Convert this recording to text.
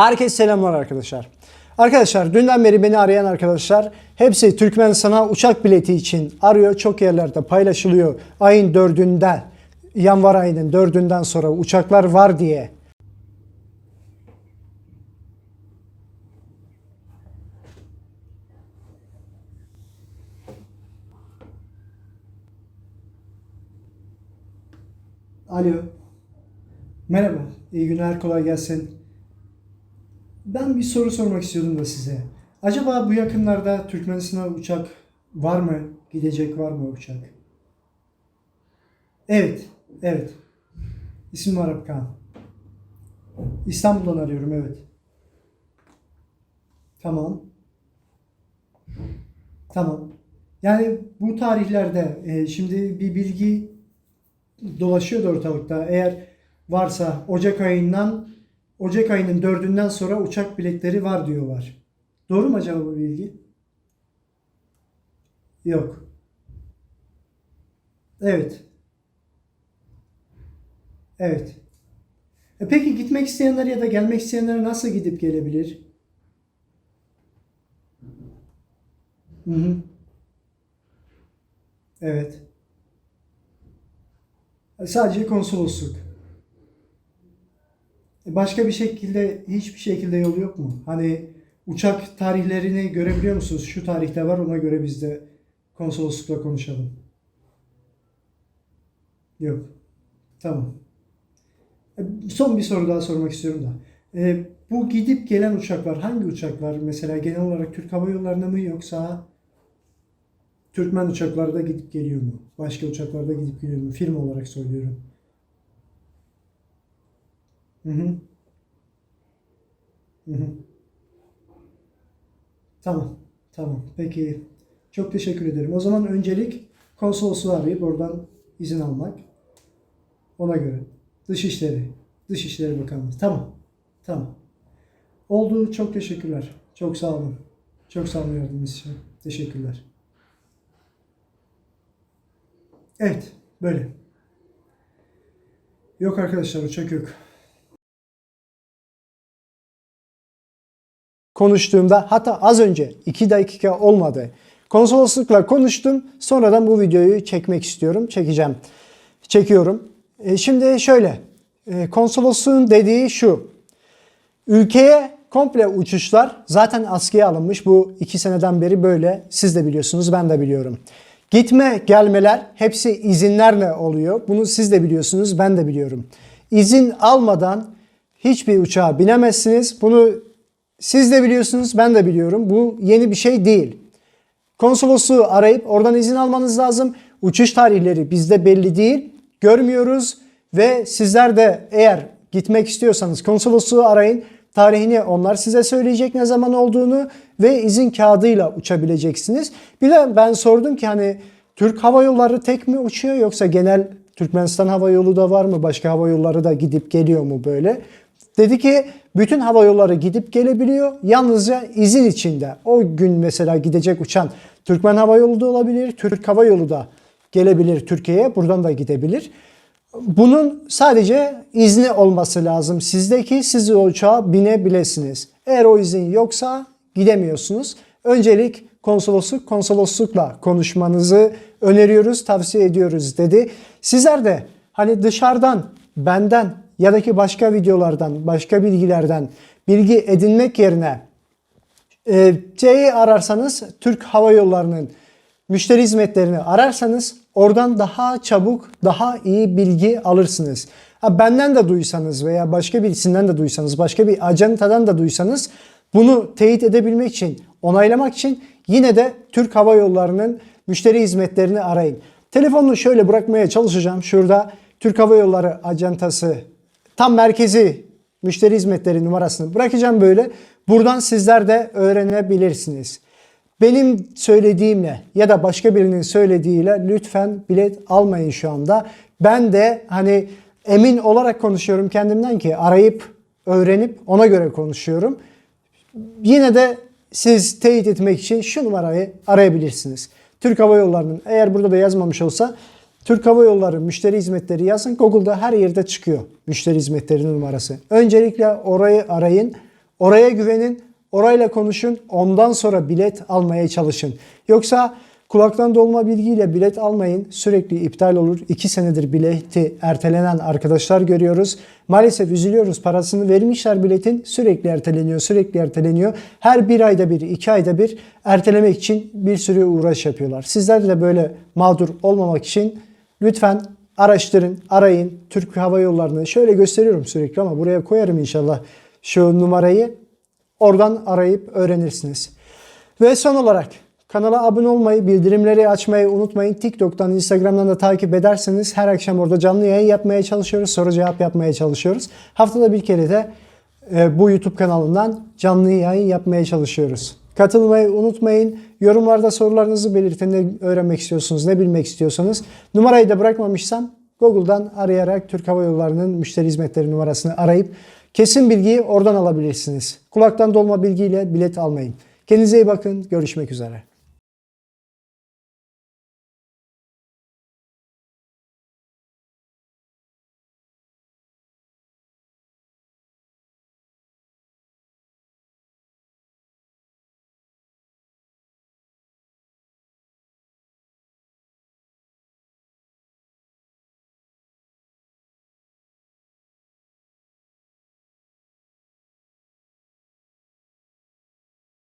Herkese selamlar arkadaşlar. Arkadaşlar dünden beri beni arayan arkadaşlar hepsi Türkmenistan'a uçak bileti için arıyor. Çok yerlerde paylaşılıyor. Ayın dördünde, yanvar ayının dördünden sonra uçaklar var diye. Alo. Merhaba. İyi günler. Kolay gelsin. Ben bir soru sormak istiyordum da size. Acaba bu yakınlarda Türkmenistan'a uçak var mı? Gidecek var mı uçak? Evet. Evet. İsmim Arap Kağan. İstanbul'dan arıyorum evet. Tamam. Tamam. Yani bu tarihlerde e, şimdi bir bilgi dolaşıyordu ortalıkta. Eğer varsa Ocak ayından Ocak ayının dördünden sonra uçak biletleri var diyorlar. Doğru mu acaba bu bilgi? Yok. Evet. Evet. E peki gitmek isteyenler ya da gelmek isteyenler nasıl gidip gelebilir? Hı hı. Evet. Sadece konsolosluk. Başka bir şekilde hiçbir şekilde yol yok mu? Hani uçak tarihlerini görebiliyor musunuz? Şu tarihte var ona göre biz de konsoloslukla konuşalım. Yok. Tamam. E, Son bir soru daha sormak istiyorum da. E, bu gidip gelen uçaklar hangi uçaklar? Mesela genel olarak Türk Hava Yolları'na mı yoksa Türkmen uçakları da gidip geliyor mu? Başka uçaklar da gidip geliyor mu? Firma olarak söylüyorum. Hı hı. Tamam. Tamam. Peki. Çok teşekkür ederim. O zaman öncelik konsolosluğu arayıp oradan izin almak. Ona göre. Dışişleri. Dışişleri Bakanlığı. Tamam. Tamam. Oldu. Çok teşekkürler. Çok sağ olun. Çok sağ olun yardımınız için. Teşekkürler. Evet. Böyle. Yok arkadaşlar uçak yok. Konuştuğumda hatta az önce 2 dakika olmadı. Konsoloslukla konuştum. Sonradan bu videoyu çekmek istiyorum. Çekeceğim. Çekiyorum. E, şimdi şöyle. E, konsolosluğun dediği şu. Ülkeye komple uçuşlar zaten askıya alınmış. Bu iki seneden beri böyle. Siz de biliyorsunuz ben de biliyorum. Gitme gelmeler hepsi izinlerle oluyor. Bunu siz de biliyorsunuz ben de biliyorum. İzin almadan hiçbir uçağa binemezsiniz. Bunu siz de biliyorsunuz, ben de biliyorum. Bu yeni bir şey değil. Konsolosluğu arayıp oradan izin almanız lazım. Uçuş tarihleri bizde belli değil. Görmüyoruz ve sizler de eğer gitmek istiyorsanız konsolosluğu arayın. Tarihini onlar size söyleyecek ne zaman olduğunu ve izin kağıdıyla uçabileceksiniz. Bir de ben sordum ki hani Türk Hava Yolları tek mi uçuyor yoksa genel Türkmenistan Hava Yolu da var mı? Başka hava yolları da gidip geliyor mu böyle? Dedi ki bütün hava yolları gidip gelebiliyor. Yalnızca izin içinde. O gün mesela gidecek uçan Türkmen Hava Yolu da olabilir. Türk Hava Yolu da gelebilir Türkiye'ye. Buradan da gidebilir. Bunun sadece izni olması lazım sizdeki siz o uçağa binebilirsiniz. Eğer o izin yoksa gidemiyorsunuz. Öncelik konsolosluk konsoloslukla konuşmanızı öneriyoruz, tavsiye ediyoruz dedi. Sizler de hani dışarıdan benden ya da ki başka videolardan, başka bilgilerden bilgi edinmek yerine e, C'yi ararsanız Türk Hava Yolları'nın müşteri hizmetlerini ararsanız oradan daha çabuk, daha iyi bilgi alırsınız. Ha, benden de duysanız veya başka birisinden de duysanız, başka bir ajantadan da duysanız bunu teyit edebilmek için, onaylamak için yine de Türk Hava Yolları'nın müşteri hizmetlerini arayın. Telefonunu şöyle bırakmaya çalışacağım. Şurada Türk Hava Yolları ajantası tam merkezi müşteri hizmetleri numarasını bırakacağım böyle. Buradan sizler de öğrenebilirsiniz. Benim söylediğimle ya da başka birinin söylediğiyle lütfen bilet almayın şu anda. Ben de hani emin olarak konuşuyorum kendimden ki arayıp öğrenip ona göre konuşuyorum. Yine de siz teyit etmek için şu numarayı arayabilirsiniz. Türk Hava Yolları'nın eğer burada da yazmamış olsa Türk Hava Yolları müşteri hizmetleri yazın. Google'da her yerde çıkıyor müşteri hizmetleri numarası. Öncelikle orayı arayın. Oraya güvenin, orayla konuşun, ondan sonra bilet almaya çalışın. Yoksa kulaktan dolma bilgiyle bilet almayın. Sürekli iptal olur. 2 senedir bileti ertelenen arkadaşlar görüyoruz. Maalesef üzülüyoruz. Parasını vermişler biletin. Sürekli erteleniyor, sürekli erteleniyor. Her bir ayda bir, iki ayda bir ertelemek için bir sürü uğraş yapıyorlar. Sizler de böyle mağdur olmamak için lütfen araştırın, arayın. Türk Hava Yolları'nı şöyle gösteriyorum sürekli ama buraya koyarım inşallah şu numarayı. Oradan arayıp öğrenirsiniz. Ve son olarak kanala abone olmayı, bildirimleri açmayı unutmayın. TikTok'tan, Instagram'dan da takip ederseniz her akşam orada canlı yayın yapmaya çalışıyoruz. Soru cevap yapmaya çalışıyoruz. Haftada bir kere de e, bu YouTube kanalından canlı yayın yapmaya çalışıyoruz. Katılmayı unutmayın. Yorumlarda sorularınızı belirtin. Ne öğrenmek istiyorsunuz, ne bilmek istiyorsanız. Numarayı da bırakmamışsam Google'dan arayarak Türk Hava Yolları'nın müşteri hizmetleri numarasını arayıp kesin bilgiyi oradan alabilirsiniz. Kulaktan dolma bilgiyle bilet almayın. Kendinize iyi bakın. Görüşmek üzere.